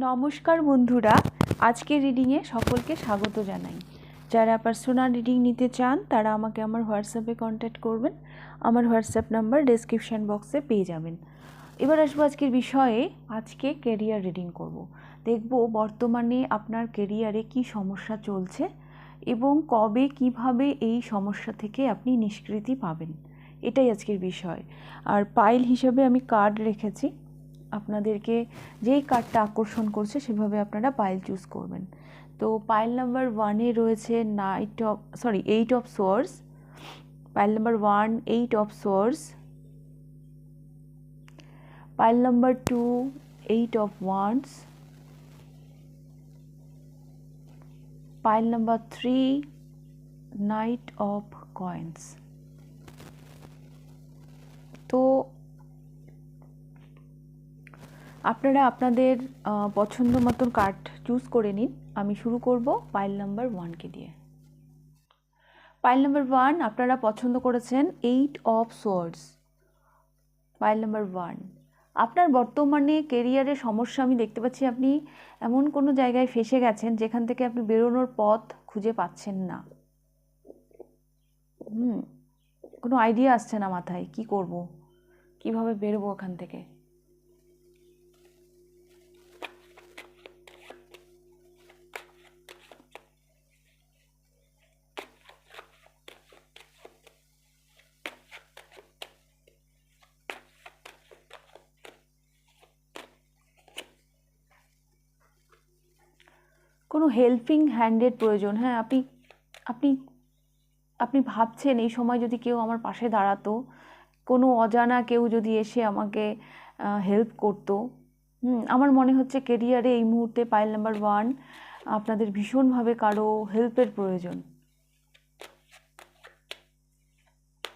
নমস্কার বন্ধুরা আজকের রিডিংয়ে সকলকে স্বাগত জানাই। যারা পার্সোনাল রিডিং নিতে চান, তারা আমাকে আমার হোয়াটসঅ্যাপে কন্ট্যাক্ট করবেন। আমার হোয়াটসঅ্যাপ নাম্বার ডেসক্রিপশান বক্সে পেয়ে যাবেন। এবার আসব আজকের বিষয়ে, আজকে কেরিয়ার রিডিং করব। দেখব বর্তমানে আপনার কেরিয়ারে কি সমস্যা চলছে এবং কবে, কীভাবে এই সমস্যা থেকে আপনি নিষ্কৃতি পাবেন। এটাই আজকের বিষয়। আর পাইল হিসেবে আমি কার্ড রেখেছি। আপনাদেরকে যেই কার্ডটা আকর্ষণ করছে, সেভাবে আপনারা পাইল চুজ করবেন। তো পাইল নাম্বার ওয়ানে রয়েছে knight of sorry eight of swords pile number one eight of swords pile number two eight of wands pile number three knight of coins তো আপনারা আপনাদের পছন্দ মতন কার্ড চুজ করে নিন। আমি শুরু করব পাইল নাম্বার ওয়ানকে দিয়ে। পাইল নাম্বার ওয়ান আপনারা পছন্দ করেছেন eight of swords pile number one আপনার বর্তমানে কেরিয়ারের সমস্যা আমি দেখতে পাচ্ছি, আপনি এমন কোনো জায়গায় ফেসে গেছেন যেখান থেকে আপনি বেরোনোর পথ খুঁজে পাচ্ছেন না। হুম, কোনো আইডিয়া আসছে না মাথায়, কি করব? কীভাবে বেরোবো ওখান থেকে? কোনো হেল্পিং হ্যান্ডের প্রয়োজন। হ্যাঁ আপনি আপনি আপনি ভাবছেন এই সময় যদি কেউ আমার পাশে দাঁড়াতো, কোনো অজানা কেউ যদি এসে আমাকে হেল্প করতো, হুম, আমার মনে হচ্ছে কেরিয়ারে এই মুহূর্তে পাইল নাম্বার ওয়ান আপনাদের ভীষণভাবে কারও হেল্পের প্রয়োজন।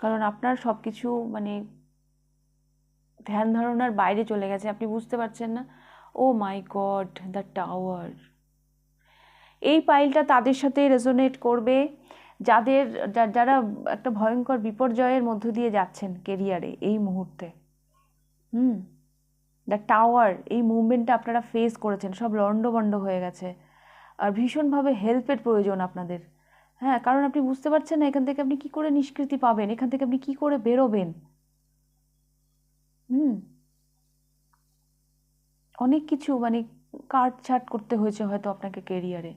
কারণ আপনার সব কিছু মানে ধ্যান ধারণার বাইরে চলে গেছে, আপনি বুঝতে পারছেন না। Oh my god the tower এই পাইলটা তাদের সাথে রেজোনেট করবে, যাদের যারা একটা ভয়ঙ্কর বিপর্যয়ের মধ্য দিয়ে যাচ্ছেন কেরিয়ারে এই মুহূর্তে। হুম? দ্য টাওয়ার এই মুভমেন্টটা আপনারা ফেস করেছেন, সব লণ্ডবণ্ড হয়ে গেছে। আর ভীষণভাবে হেল্পের প্রয়োজন আপনাদের। হ্যাঁ কারণ আপনি বুঝতে পারছেন না এখান থেকে আপনি কি করে নিষ্কৃতি পাবেন, এখান থেকে আপনি কি করে বেরোবেন। হুম? অনেক কিছু মানে কাট ছাট করতে হয়েছে হয়তো আপনাকে কেরিয়ারে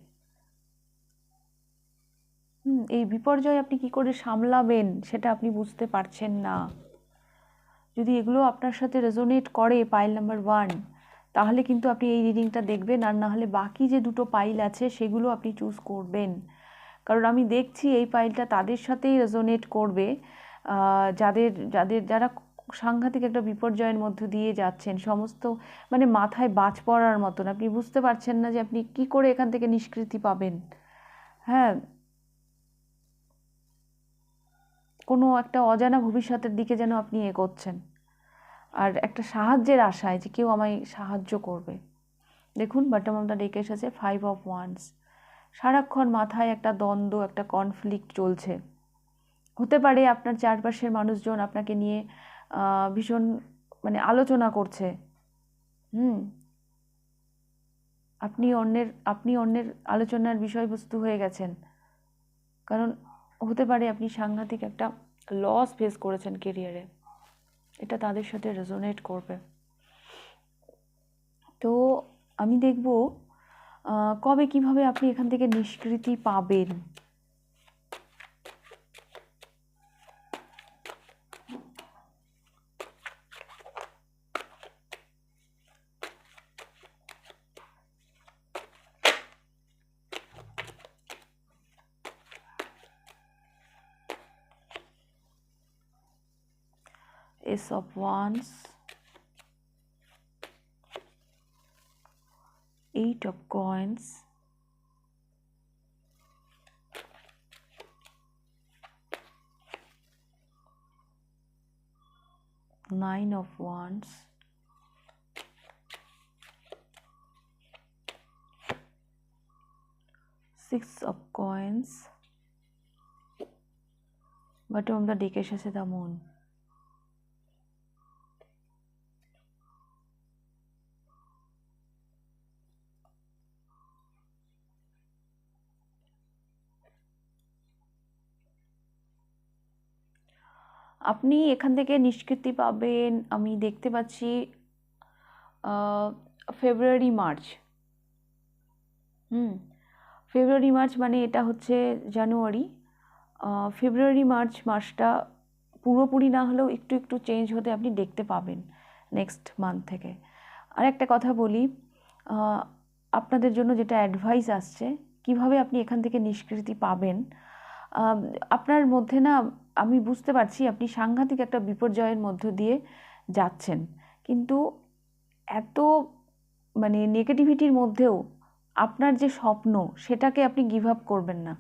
হুম, এই বিপর্যয় আপনি কি করে সামলাবেন সেটা আপনি বুঝতে পারছেন না। যদি এগুলো আপনার সাথে রেজোনেট করে পাইল নাম্বার ওয়ান তাহলে কিন্তু আপনি এই রিডিংটা দেখবেন আর না হলে বাকি যে দুটো পাইল আছে সেগুলো আপনি চুজ করবেন। কারণ আমি দেখছি এই পাইলটা তাদের সাথেই রেজোনেট করবে যাদের যাদের, যারা সাংঘাতিক একটা বিপর্যয়ের মধ্য দিয়ে যাচ্ছেন, সমস্ত মানে মাথায় বাজ পড়ার মতন। আপনি বুঝতে পারছেন না যে আপনি কি করে এখান থেকে নিষ্কৃতি পাবেন। হ্যাঁ কোনো একটা অজানা ভবিষ্যতের দিকে যেন আপনি এগোচ্ছেন। আর একটা সাহায্যের আশায় যে কেউ আমায় সাহায্য করবে। দেখুন বটম অফ দ্য ডেকে এসেছে ফাইভ অফ ওয়ান্স সারাক্ষণ মাথায় একটা দ্বন্দ্ব, একটা কনফ্লিক্ট চলছে। হতে পারে আপনার চারপাশের মানুষজন আপনাকে নিয়ে ভীষণ মানে আলোচনা করছে। হুম। আপনি অন্যের আপনি অন্যের আলোচনার বিষয়বস্তু হয়ে গেছেন। কারণ হতে পারে আপনি সাংঘাতিক একটা লস ফেস করেছেন কেরিয়ারে এটা তাদের সাথে রেজোনেট করবে। তো আমি দেখব কবে কীভাবে আপনি এখান থেকে নিষ্কৃতি পাবেন? ace of wands eight of coins nine of wands six of coins but on the decation of the moon আপনি এখান থেকে নিষ্কৃতি পাবেন। আমি দেখতে পাচ্ছি ফেব্রুয়ারি মার্চ হুম ফেব্রুয়ারি মার্চ মানে এটা হচ্ছে জানুয়ারি ফেব্রুয়ারি মার্চ মাসটা পুরোপুরি না হলেও একটু একটু চেঞ্জ হতে আপনি দেখতে পাবেন নেক্সট মান্থ থেকে। আর একটা কথা বলি আপনাদের জন্য যেটা অ্যাডভাইস আসছে, কীভাবে আপনি এখান থেকে নিষ্কৃতি পাবেন আপনার মধ্যে না, আমি বুঝতে পারছি আপনি সাংঘাতিক একটা বিপর্যয়ের মধ্য দিয়ে যাচ্ছেন। কিন্তু এত মানে নেগেটিভিটির মধ্যেও আপনার যে স্বপ্ন, সেটাকে আপনি গিভ আপ করবেন না।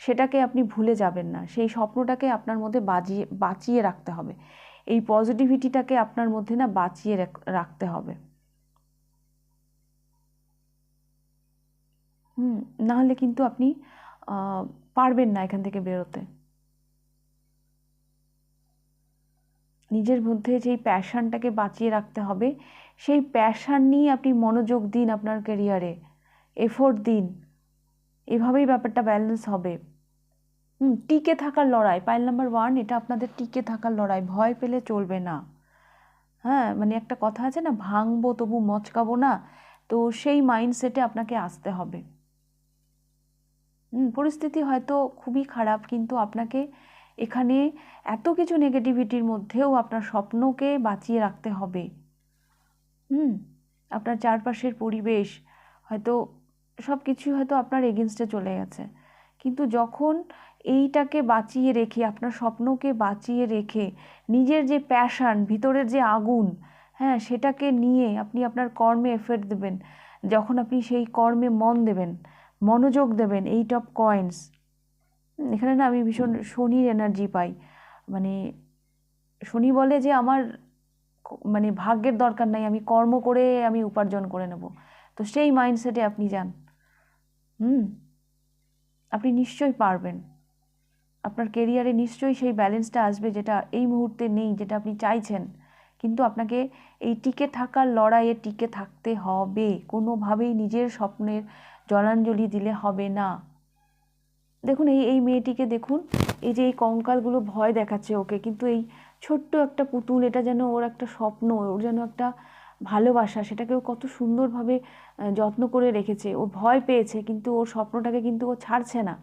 সেটাকে আপনি ভুলে যাবেন না। সেই স্বপ্নটাকে আপনার মধ্যে বাজিয়ে, বাঁচিয়ে রাখতে হবে। এই পজিটিভিটিটাকে আপনার মধ্যে না বাঁচিয়ে রাখতে হবে। হুম নাহলে কিন্তু আপনি পারবেন না এখান থেকে বেরোতে। নিজের মধ্যে যেই প্যাশনটাকে বাঁচিয়ে রাখতে হবে, সেই প্যাশন নিয়ে আপনি মনোযোগ দিন আপনার ক্যারিয়ারে এফোর্ট দিন। এভাবেই ব্যাপারটা ব্যালেন্স হবে। হুম, টিকে থাকার লড়াই পাইল নাম্বার ওয়ান এটা আপনাদের টিকে থাকার লড়াই, ভয় পেলে চলবে না। হ্যাঁ মানে একটা কথা আছে না, ভাঙবো তবু মচকাবো না। তো সেই মাইন্ডসেটে আপনাকে আসতে হবে। পরিস্থিতি হয়তো খুবই খারাপ, কিন্তু আপনাকে এখানে এত কিছু নেগেটিভিটির মধ্যেও আপনার স্বপ্নকে বাঁচিয়ে রাখতে হবে। হুম, আপনার চারপাশের পরিবেশ, হয়তো সব কিছুই হয়তো আপনার এগেনস্টে চলে গেছে। কিন্তু যখন এইটাকে বাঁচিয়ে রেখে, আপনার স্বপ্নকে বাঁচিয়ে রেখে, নিজের যে প্যাশান ভিতরের যে আগুন হ্যাঁ সেটাকে নিয়ে আপনি আপনার কর্মে এফেক্ট দেবেন। যখন আপনি সেই কর্মে মন দেবেন মনোযোগ দেবেন এইট অফ কয়েন্স এখানে না আমি ভীষণ শনির এনার্জি পাই। মানে শনি বলে যে আমার মানে ভাগ্যের দরকার নাই, আমি কর্ম করে আমি উপার্জন করে নেব। তো সেই মাইন্ডসেটে আপনি যান। হুম? আপনি নিশ্চয়ই পারবেন। আপনার কেরিয়ারে নিশ্চয়ই সেই ব্যালেন্সটা আসবে যেটা এই মুহূর্তে নেই, যেটা আপনি চাইছেন। কিন্তু আপনাকে এই টিকে থাকার লড়াইয়ে টিকে থাকতে হবে। কোনোভাবেই নিজের স্বপ্নের জলাঞ্জলি দিলে হবে না। দেখুন, এই এই মেয়েটিকে দেখুন, এই যে এই কঙ্কালগুলো ভয় দেখাচ্ছে ওকে, কিন্তু এই ছোট্ট একটা পুতুল, এটা যেন ওর একটা স্বপ্ন, ওর যেন একটা ভালোবাসা, সেটাকে ও কত সুন্দরভাবে যত্ন করে রেখেছে। ও ভয় পেয়েছে, কিন্তু ওর স্বপ্নটাকে কিন্তু ও ছাড়ছে না।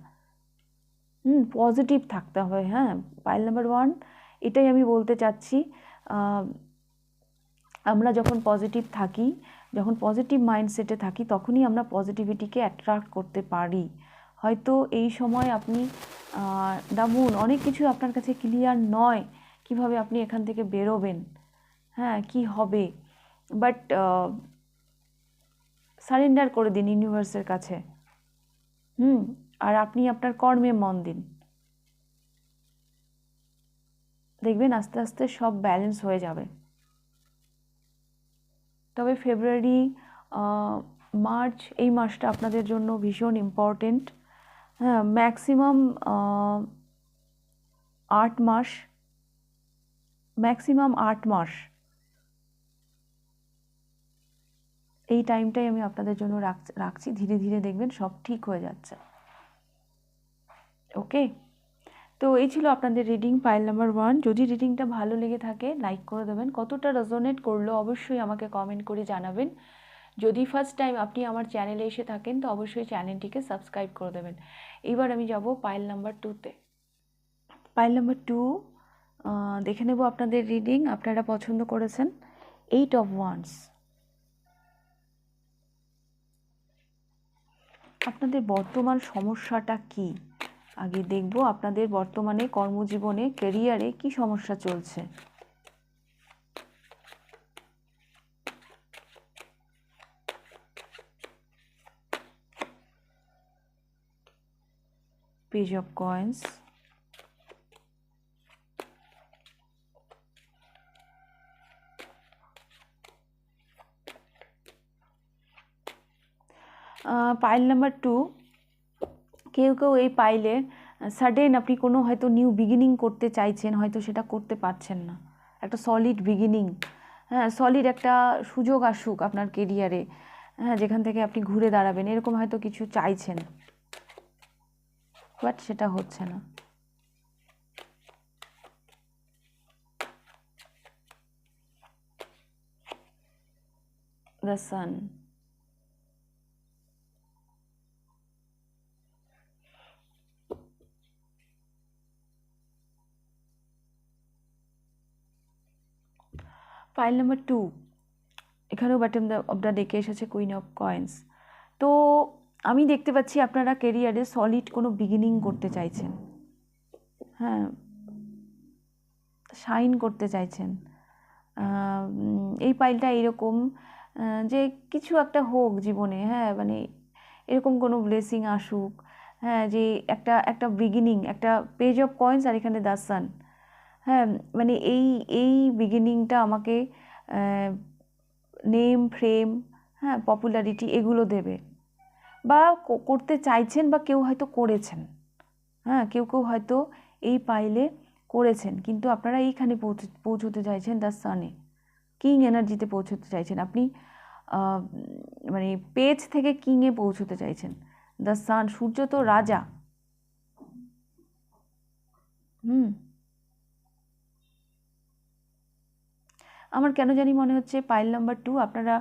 হুম পজিটিভ থাকতে হবে হ্যাঁ? পাইল নাম্বার ওয়ান এটাই আমি বলতে চাচ্ছি আমরা যখন পজিটিভ থাকি যখন পজিটিভ মাইন্ডসেটে থাকি, তখনই আমরা পজিটিভিটিকে অ্যাট্রাক্ট করতে পারি। হয়তো এই সময় আপনি ডামুন অনেক কিছু আপনার কাছে ক্লিয়ার নয়, কীভাবে আপনি এখান থেকে বেরোবেন হ্যাঁ কি হবে? বাট সারেন্ডার করে দিন ইউনিভার্সের কাছে। হুম, আর আপনি আপনার কর্মে মন দিন। দেখবেন আস্তে আস্তে সব ব্যালেন্স হয়ে যাবে। তবে ফেব্রুয়ারি মার্চ এই মাসটা আপনাদের জন্য ভীষণ ইম্পর্টেন্ট হ্যাঁ ম্যাক্সিমাম আট মাস ম্যাক্সিমাম আট মাস। এই টাইমটাই আমি আপনাদের জন্য রাখ- রাখছি। ধীরে ধীরে দেখবেন সব ঠিক হয়ে যাচ্ছে। ওকে তো এই ছিল আপনাদের রিডিং ফাইল নাম্বার ওয়ান যদি রিডিংটা ভালো লেগে থাকে লাইক করে দেবেন। কতটা রেজোনেট করল অবশ্যই আমাকে কমেন্ট করে জানাবেন। যদি ফার্স্ট টাইম আপনি আমার চ্যানেলে এসে থাকেন, তো অবশ্যই চ্যানেলটিকে সাবস্ক্রাইব করে দেবেন। এবার আমি যাব পাইল নাম্বার টুতে পাইল নাম্বার টু দেখে নেব আপনাদের রিডিং আপনারা পছন্দ করেছেন এইট অফ ওয়ান্স আপনাদের বর্তমান সমস্যাটা কি? আগে দেখব আপনাদের বর্তমানে কর্মজীবনে ক্যারিয়ারে কি সমস্যা চলছে। Page of coins pile number two কেউ কেউ এই পাইলে সাডেন আপনি কোনো হয়তো নিউ বিগিনিং করতে চাইছেন, হয়তো সেটা করতে পারছেন না। একটা সলিড বিগিনিং হ্যাঁ সলিড একটা সুযোগ আসুক আপনার কেরিয়ারে হ্যাঁ যেখান থেকে আপনি ঘুরে দাঁড়াবেন, এরকম হয়তো কিছু চাইছেন। বাট সেটা হচ্ছে না। The sun pile number two. এখানেও বাটন অফ দ্য ডেকে এসেছে কুইন অফ কয়েন্স তো আমি দেখতে পাচ্ছি আপনারা কেরিয়ারে সলিড কোনো বিগিনিং করতে চাইছেন। হ্যাঁ শাইন করতে চাইছেন। এই পাইলটা এরকম যে কিছু একটা হোক জীবনে হ্যাঁ মানে এরকম কোনো ব্লেসিং আসুক হ্যাঁ যে একটা একটা বিগিনিং একটা পেজ অফ কয়েন্স আর এখানে দ্য সান হ্যাঁ মানে এই এই বিগিনিংটা আমাকে নেম ফ্রেম হ্যাঁ পপুলারিটি এগুলো দেবে। বা করতে চাইছেন বা কেউ হয়তো করেছেন। হ্যাঁ কেউ কেউ হয়তো এই পাইলে করেছেন। কিন্তু আপনারা এইখানে পৌঁছে, পৌঁছতে চাইছেন দ্য সানে কিং এনার্জিতে পৌঁছতে চাইছেন। আপনি মানে পেজ থেকে কিংয়ে পৌঁছতে চাইছেন। দ্য সান সূর্য তো রাজা। হুম। আমার কেন জানি মনে হচ্ছে পাইল নাম্বার টু আপনারা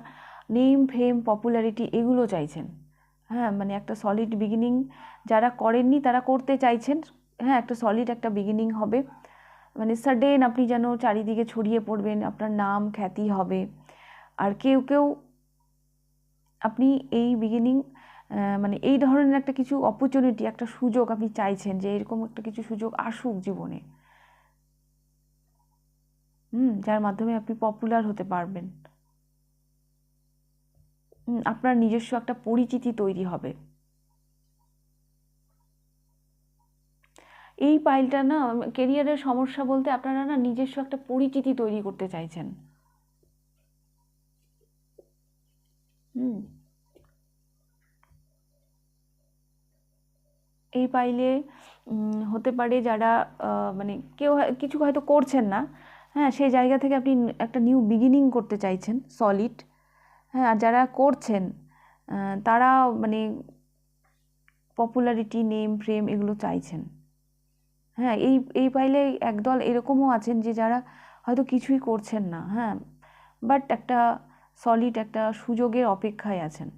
নেম ফেম পপুলারিটি এগুলো চাইছেন। হ্যাঁ মানে একটা সলিড বিগিনিং যারা করেননি তারা করতে চাইছেন। হ্যাঁ একটা সলিড একটা বিগিনিং হবে। মানে সাডেন আপনি যেন চারিদিকে ছড়িয়ে পড়বেন, আপনার নাম খ্যাতি হবে। আর কেউ কেউ আপনি এই বিগিনিং মানে এই ধরনের একটা কিছু অপরচুনিটি একটা সুযোগ আপনি চাইছেন যে এরকম একটা কিছু সুযোগ আসুক জীবনে। হুম, যার মাধ্যমে আপনি পপুলার হতে পারবেন। আপনার নিজস্ব একটা পরিচিতি তৈরি হবে। এই পাইলটা না কেরিয়ারের সমস্যা বলতে আপনারা না নিজস্ব একটা পরিচিতি তৈরি করতে চাইছেন। হুম। এই পাইলে হতে পারে যারা মানে কেউ কিছু হয়তো করছেন না হ্যাঁ সেই জায়গা থেকে আপনি একটা নিউ বিগিনিং করতে চাইছেন সলিড হ্যাঁ আর যারা করছেন তারা মানে পপুলারিটি নেম ফ্রেম এগুলো চাইছেন। হ্যাঁ এই এই পাইলে একদল এরকমও আছেন যে যারা হয়তো কিছুই করছেন না হ্যাঁ বাট একটা সলিড একটা সুযোগের অপেক্ষায় আছেন।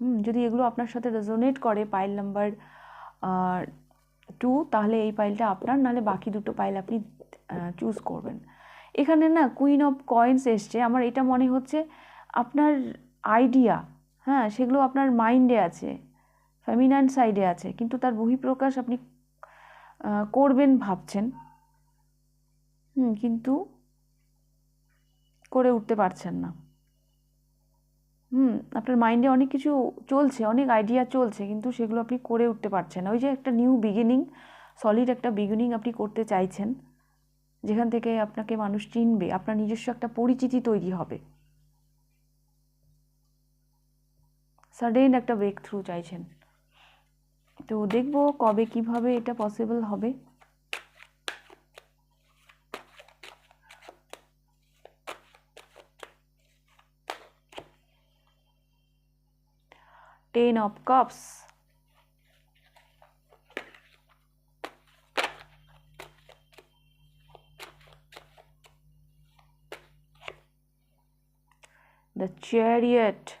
হুম, যদি এগুলো আপনার সাথে রেজোনেট করে পাইল নাম্বার টু তাহলে এই পাইলটা আপনার, নাহলে বাকি দুটো পাইল আপনি চুজ করবেন। এখানে না কুইন অফ কয়েন্স এসছে। আমার এটা মনে হচ্ছে আপনার আইডিয়া হ্যাঁ সেগুলো আপনার মাইন্ডে আছে ফেমিনাইন সাইডে আছে, কিন্তু তার বহিঃপ্রকাশ আপনি করবেন ভাবছেন, হুম, কিন্তু করে উঠতে পারছেন না। হুম, আপনার মাইন্ডে অনেক কিছু চলছে, অনেক আইডিয়া চলছে, কিন্তু সেগুলো আপনি করে উঠতে পারছেন ওই যে একটা নিউ বিগিনিং সলিড একটা বিগিনিং আপনি করতে চাইছেন। যেখান থেকে আপনাকে মানুষ চিনবে, আপনার নিজস্ব একটা পরিচিতি তৈরি হবে। সাডেন একটা ব্রেক থ্রু চাইছেন। তো দেখব কবে কীভাবে এটা পসিবল হবে। Ten of cups the chariot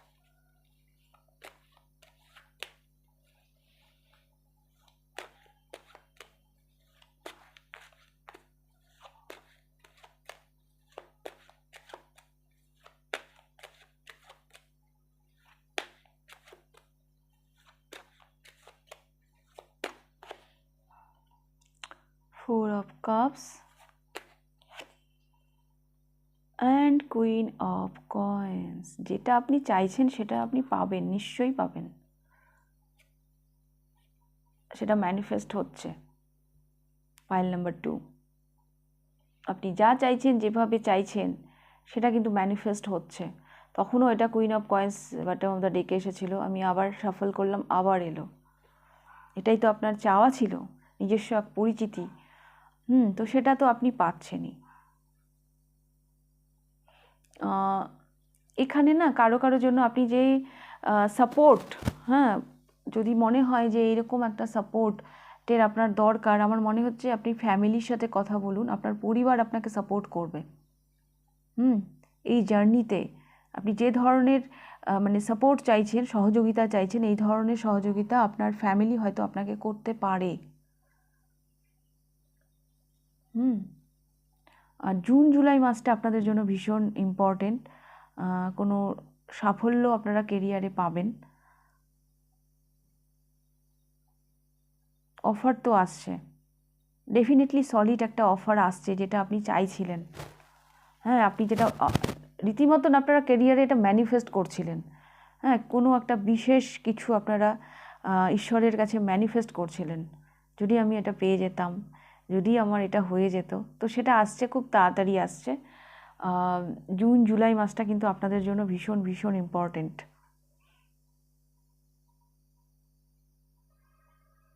coins যেটা আপনি চাইছেন সেটা আপনি পাবেন, নিশ্চয়ই পাবেন। সেটা ম্যানিফেস্ট হচ্ছে। ফাইল নাম্বার টু আপনি যা চাইছেন, যেভাবে চাইছেন, সেটা কিন্তু ম্যানিফেস্ট হচ্ছে। তখনও এটা queen of coins bottom of the ডেকে এসেছিল। আমি আবার সফল করলাম, আবার এলো। এটাই তো আপনার চাওয়া ছিল, নিজস্ব এক পরিচিতি। হুম, তো সেটা তো আপনি পাচ্ছেনই। এখানে না কারও কারও জন্য আপনি যে সাপোর্ট হ্যাঁ যদি মনে হয় যে এরকম একটা সাপোর্টের আপনার দরকার, আমার মনে হচ্ছে আপনি ফ্যামিলির সাথে কথা বলুন, আপনার পরিবার আপনাকে সাপোর্ট করবে। হুম, এই জার্নিতে আপনি যে ধরনের মানে সাপোর্ট চাইছেন, সহযোগিতা চাইছেন, এই ধরনের সহযোগিতা আপনার ফ্যামিলি হয়তো আপনাকে করতে পারে। হুম, আর জুন, জুলাই মাসটা আপনাদের জন্য ভীষণ ইম্পর্টেন্ট কোনো সাফল্য আপনারা কেরিয়ারে পাবেন। অফার তো আসছে। ডেফিনেটলি সলিড একটা অফার আসছে যেটা আপনি চাইছিলেন। হ্যাঁ আপনি যেটা রীতিমতন আপনারা কেরিয়ারে এটা ম্যানিফেস্ট করছিলেন। হ্যাঁ কোনো একটা বিশেষ কিছু আপনারা ঈশ্বরের কাছে ম্যানিফেস্ট করছিলেন। যদি আমি এটা পেয়ে যেতাম, যদি আমার এটা হয়ে যেত, তো সেটা আসছে, খুব তাড়াতাড়ি আসছে। জুন, জুলাই মাসটা কিন্তু আপনাদের জন্য ভীষণ ভীষণ ইম্পর্টেন্ট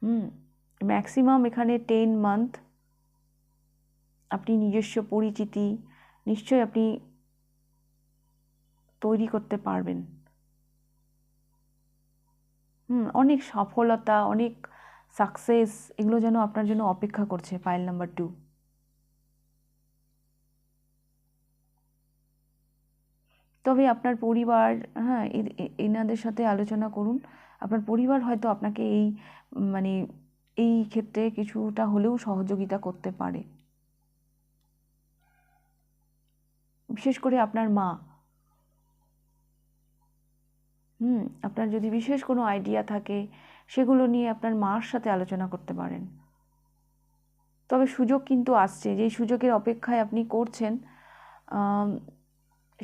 হুম ম্যাক্সিমাম এখানে টেন মান্থ আপনি নিজস্ব পরিচিতি, নিশ্চয়ই আপনি তৈরি করতে পারবেন। হুম, অনেক সফলতা, অনেক সাকসেস এগুলো যেন আপনার জন্য অপেক্ষা করছে পাইল নাম্বার টু তবে আপনার পরিবার হ্যাঁ এনাদের সাথে আলোচনা করুন। আপনার পরিবার হয়তো আপনাকে এই মানে এই ক্ষেত্রে কিছুটা হলেও সহযোগিতা করতে পারে। বিশেষ করে আপনার মা। হুম, আপনার যদি বিশেষ কোনো আইডিয়া থাকে, সেগুলো নিয়ে আপনার মার সাথে আলোচনা করতে পারেন। তবে সুযোগ কিন্তু আসছে। যেই সুযোগের অপেক্ষায় আপনি করছেন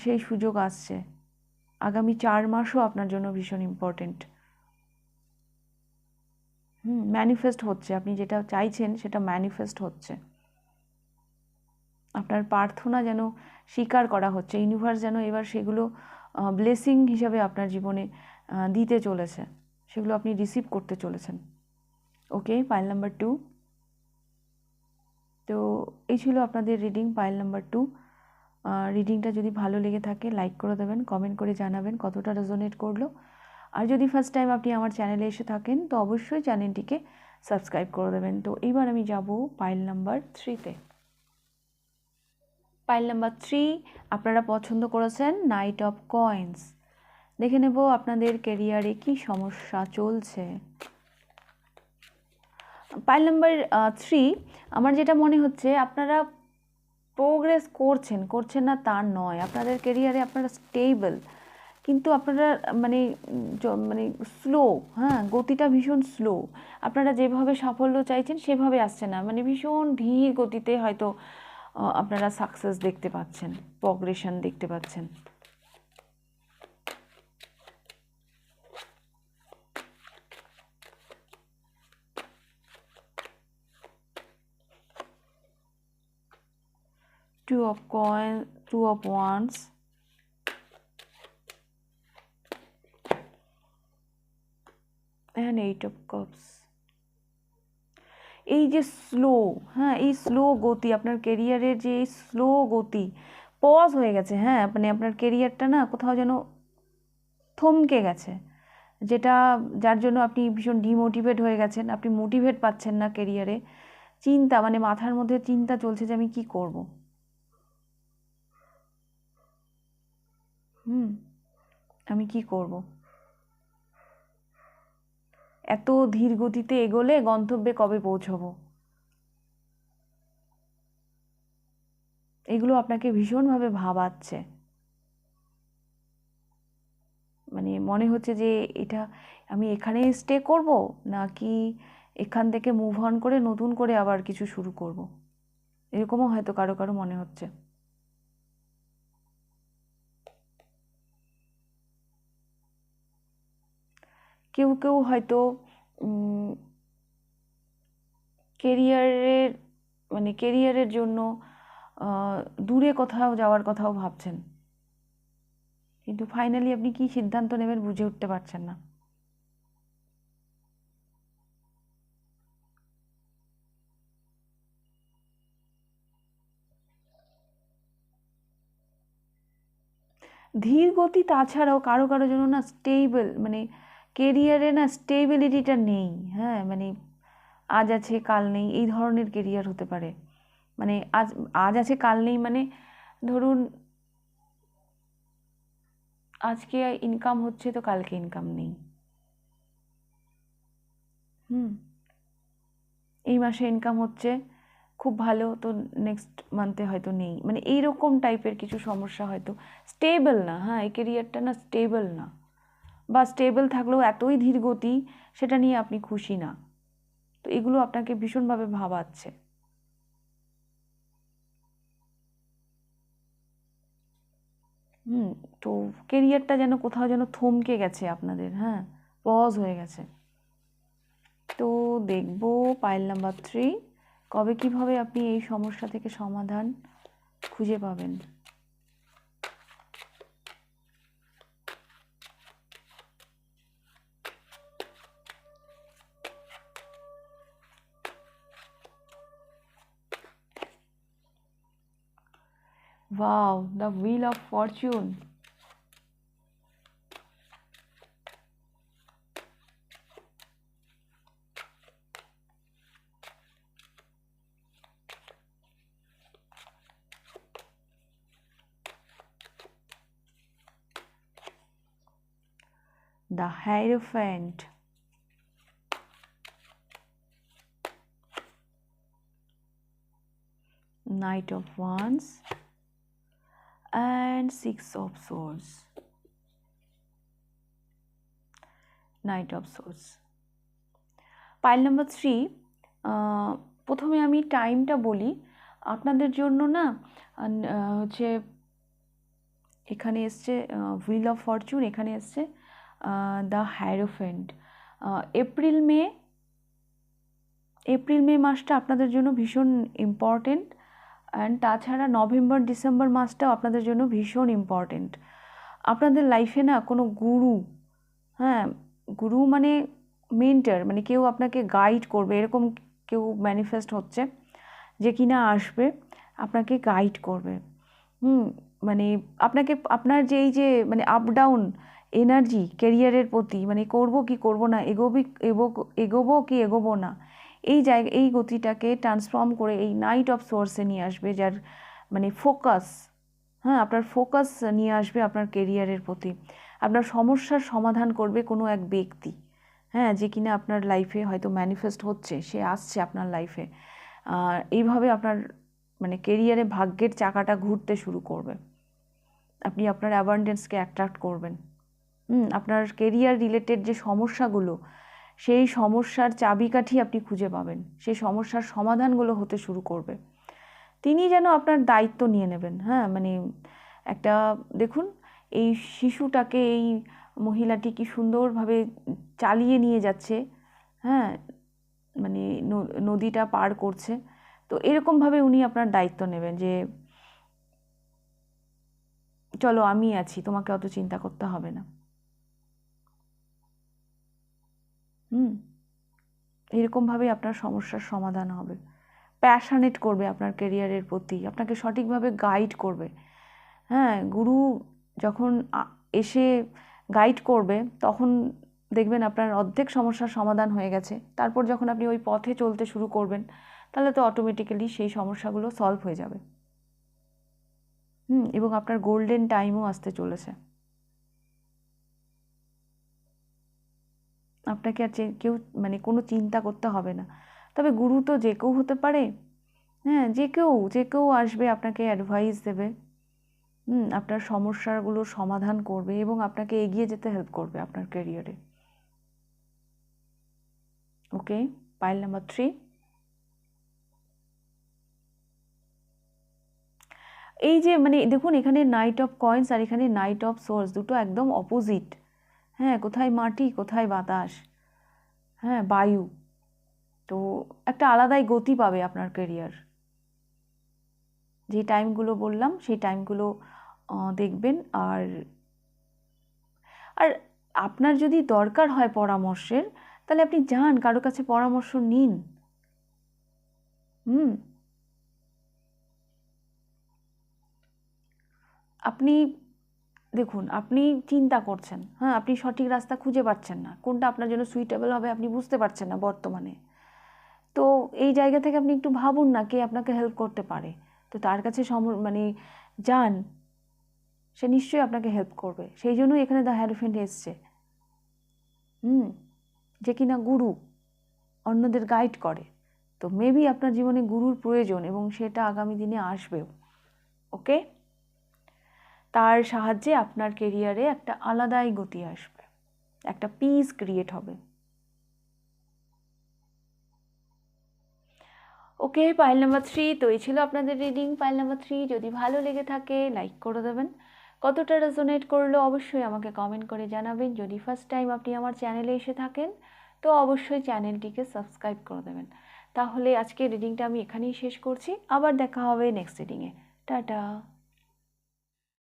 সেই সুযোগ আসছে। আগামী চার মাসও আপনার জন্য ভীষণ ইম্পর্টেন্ট হুম ম্যানিফেস্ট হচ্ছে। আপনি যেটা চাইছেন সেটা ম্যানিফেস্ট হচ্ছে। আপনার প্রার্থনা যেন স্বীকার করা হচ্ছে। ইউনিভার্স যেন এবার সেগুলো ব্লেসিং হিসাবে আপনার জীবনে দিতে চলেছে। সেগুলো আপনি রিসিভ করতে চলেছেন। ওকে পাইল নাম্বার টু তো এই ছিল আপনাদের রিডিং পাইল নাম্বার টু রিডিংটা যদি ভালো লেগে থাকে লাইক করে দেবেন কমেন্ট করে জানাবেন কতটা রেজোনেট করল। আর যদি ফার্স্ট টাইম আপনি আমার চ্যানেলে এসে থাকেন, তো অবশ্যই চ্যানেলটিকে সাবস্ক্রাইব করে দেবেন। তো এইবার আমি যাব পাইল নাম্বার থ্রিতে পাইল নাম্বার থ্রি আপনারা পছন্দ করেছেন নাইট অফ কয়েন্স দেখে নেব আপনাদের কেরিয়ারে কি সমস্যা চলছে। পাইল নাম্বার থ্রি আমার যেটা মনে হচ্ছে, আপনারা প্রোগ্রেস করছেন করছেন না তা নয়। আপনাদের কেরিয়ারে আপনারা স্টেবল কিন্তু আপনারা মানে মানে স্লো হ্যাঁ গতিটা ভীষণ স্লো আপনারা যেভাবে সাফল্য চাইছেন, সেভাবে আসছে না। মানে ভীষণ ধীর গতিতে হয়তো আপনারা সাকসেস দেখতে পাচ্ছেন প্রগ্রেশন দেখতে পাচ্ছেন। Two of coin, two of wands. And eight of cups. এই যে স্লো হ্যাঁ এই স্লো গতি, আপনার কেরিয়ারের যে এই স্লো গতি পজ হয়ে গেছে হ্যাঁ মানে আপনার কেরিয়ারটা না কোথাও যেন থমকে গেছে, যেটা যার জন্য আপনি ভীষণ ডিমোটিভেট হয়ে গেছেন, আপনি মোটিভেট পাচ্ছেন না কেরিয়ারে চিন্তা মানে মাথার মধ্যে চিন্তা চলছে যে আমি কি করব। হুম, আমি কি করব? এত ধীর গতিতে এগোলে গন্তব্যে কবে পৌঁছবো? এগুলো আপনাকে ভীষণভাবে ভাবাচ্ছে। মানে মনে হচ্ছে যে এটা আমি এখানে স্টে করব, নাকি এখান থেকে মুভ অন করে নতুন করে আবার কিছু শুরু করব? এরকমও হয়তো কারও কারও মনে হচ্ছে। কেউ কেউ হয়তো কেরিয়ারের মানে কেরিয়ারের জন্য দূরে কোথাও যাওয়ার কথাও ভাবছেন। কিন্তু ফাইনালি আপনি কি সিদ্ধান্ত নেবেন বুঝে উঠতে পারছেন না। ধীর গতি তাছাড়াও কারও কারও জন্য না স্টেবল মানে কেরিয়ারে না স্টেবিলিটিটা নেই হ্যাঁ? মানে আজ আছে, কাল নেই, এই ধরনের কেরিয়ার হতে পারে। মানে আজ আজ আছে, কাল নেই মানে ধরুন আজকে ইনকাম হচ্ছে তো কালকে ইনকাম নেই। হুম? এই মাসে ইনকাম হচ্ছে, খুব ভালো, তো নেক্সট মান্থে হয়তো নেই। মানে এইরকম টাইপের কিছু সমস্যা হয়তো। স্টেবল না হ্যাঁ? এই কেরিয়ারটা না স্টেবল না। বা স্টেবল থাকলেও এতই ধীর গতি, সেটা নিয়ে আপনি খুশি না। তো এগুলো আপনাকে ভীষণভাবে ভাবাচ্ছে। হুম, তো কেরিয়ারটা যেন কোথাও যেন থমকে গেছে আপনাদের হ্যাঁ? পজ হয়ে গেছে। তো দেখব পাইল নাম্বার থ্রি কবে কীভাবে আপনি এই সমস্যা থেকে সমাধান খুঁজে পাবেন? Wow, the Wheel of Fortune. The Hierophant. Knight of Wands and six of swords. Knight of swords pile number three প্রথমে আমি টাইমটা বলি। আপনাদের জন্য না হচ্ছে এখানে এসছে হুইল অফ ফরচুন এখানে এসছে the hierophant April May April May মাসটা আপনাদের জন্য ভীষণ ইম্পর্টেন্ট অ্যান্ড তাছাড়া নভেম্বর, ডিসেম্বর মাসটাও আপনাদের জন্য ভীষণ ইম্পর্টেন্ট আপনাদের লাইফে না কোনো গুরু হ্যাঁ গুরু মানে মেন্টার মানে কেউ আপনাকে গাইড করবে, এরকম কেউ ম্যানিফেস্ট হচ্ছে যে কিনা আসবে, আপনাকে গাইড করবে। হুম মানে আপনাকে, আপনার যে এই যে মানে আপ ডাউন এনার্জি কেরিয়ারের প্রতি মানে করব কি করব না এগোবি, এগোবো কি এগোবো না এই জায়গা, এই গতিটাকে ট্রান্সফর্ম করে এই নাইট অফ সোর্সে নিয়ে আসবে, যার মানে ফোকাস হ্যাঁ আপনার ফোকাস নিয়ে আসবে আপনার কেরিয়ারের প্রতি। আপনার সমস্যার সমাধান করবে কোনো এক ব্যক্তি হ্যাঁ যে কিনা আপনার লাইফে হয়তো ম্যানিফেস্ট হচ্ছে, সে আসছে আপনার লাইফে এইভাবে আপনার মানে কেরিয়ারে ভাগ্যের চাকাটা ঘুরতে শুরু করবে। আপনি আপনার অ্যাবান্ডেন্সকে অ্যাট্রাক্ট করবেন। আপনার কেরিয়ার রিলেটেড যে সমস্যাগুলো সেই সমস্যার চাবিকাঠি আপনি খুঁজে পাবেন। সেই সমস্যার সমাধানগুলো হতে শুরু করবে। তিনি যেন আপনার দায়িত্ব নিয়ে নেবেন হ্যাঁ? মানে একটা, দেখুন, এই শিশুটাকে, এই মহিলাটি কি সুন্দরভাবে চালিয়ে নিয়ে যাচ্ছে হ্যাঁ? মানে নদীটা পার করছে। তো এরকমভাবে উনি আপনার দায়িত্ব নেবেন যে, চলো আমি আছি, তোমাকে অত চিন্তা করতে হবে না। হুম, এরকমভাবেই আপনার সমস্যার সমাধান হবে। প্যাশানেট করবে আপনার কেরিয়ারের প্রতি, আপনাকে সঠিকভাবে গাইড করবে। হ্যাঁ গুরু যখন এসে গাইড করবে, তখন দেখবেন আপনার অর্ধেক সমস্যার সমাধান হয়ে গেছে। তারপর যখন আপনি ওই পথে চলতে শুরু করবেন, তাহলে তো অটোমেটিক্যালি সেই সমস্যাগুলো সলভ হয়ে যাবে। হুম, এবং আপনার গোল্ডেন টাইমও আসতে চলেছে। আপনাকে আর কেউ মানে কোনো চিন্তা করতে হবে না। তবে গুরু তো যে কেউ হতে পারে হ্যাঁ যে কেউ যে কেউ আসবে আপনাকে অ্যাডভাইস দেবে। হুম, আপনার সমস্যাগুলো সমাধান করবে এবং আপনাকে এগিয়ে যেতে হেল্প করবে আপনার ক্যারিয়ারে ওকে পাইল নাম্বার থ্রি এই যে মানে দেখুন, এখানে নাইট অফ কয়েন্স আর এখানে নাইট অফ সোর্স দুটো একদম অপোজিট হ্যাঁ কোথায় মাটি, কোথায় বাতাস? হ্যাঁ বায়ু। তো একটা আলাদাই গতি পাবে আপনার কেরিয়ার যে টাইমগুলো বললাম, সেই টাইমগুলো দেখবেন। আর আর আপনার যদি দরকার হয় পরামর্শের, তাহলে আপনি যান, কারও কাছে পরামর্শ নিন। হুম। আপনি দেখুন, আপনি চিন্তা করছেন হ্যাঁ? আপনি সঠিক রাস্তা খুঁজে পাচ্ছেন না। কোনটা আপনার জন্য সুইটেবল হবে আপনি বুঝতে পারছেন না বর্তমানে। তো এই জায়গা থেকে আপনি একটু ভাবুন না কে আপনাকে হেল্প করতে পারে। তো তার কাছে সম মানে যান। সে নিশ্চয়ই আপনাকে হেল্প করবে। সেই জন্যই এখানে দ্য হ্যারোফেন্ট এসছে। হুম? যে কিনা গুরু, অন্যদের গাইড করে। তো মেবি আপনার জীবনে গুরুর প্রয়োজন এবং সেটা আগামী দিনে আসবেও। ওকে তার সাহায্যে আপনার কেরিয়ারে একটা আলাদাই গতি আসবে। একটা পিস ক্রিয়েট হবে। ওকে পাইল নাম্বার থ্রি তো এই ছিল আপনাদের রিডিং পাইল নাম্বার থ্রি যদি ভালো লেগে থাকে লাইক করে দেবেন। কতটা রেজোনেট করল অবশ্যই আমাকে কমেন্ট করে জানাবেন। যদি ফার্স্ট টাইম আপনি আমার চ্যানেলে এসে থাকেন, তো অবশ্যই চ্যানেলটিকে সাবস্ক্রাইব করে দেবেন। তাহলে আজকে রিডিংটা আমি এখানেই শেষ করছি। আবার দেখা হবে নেক্সট রিডিংয়ে টাটা।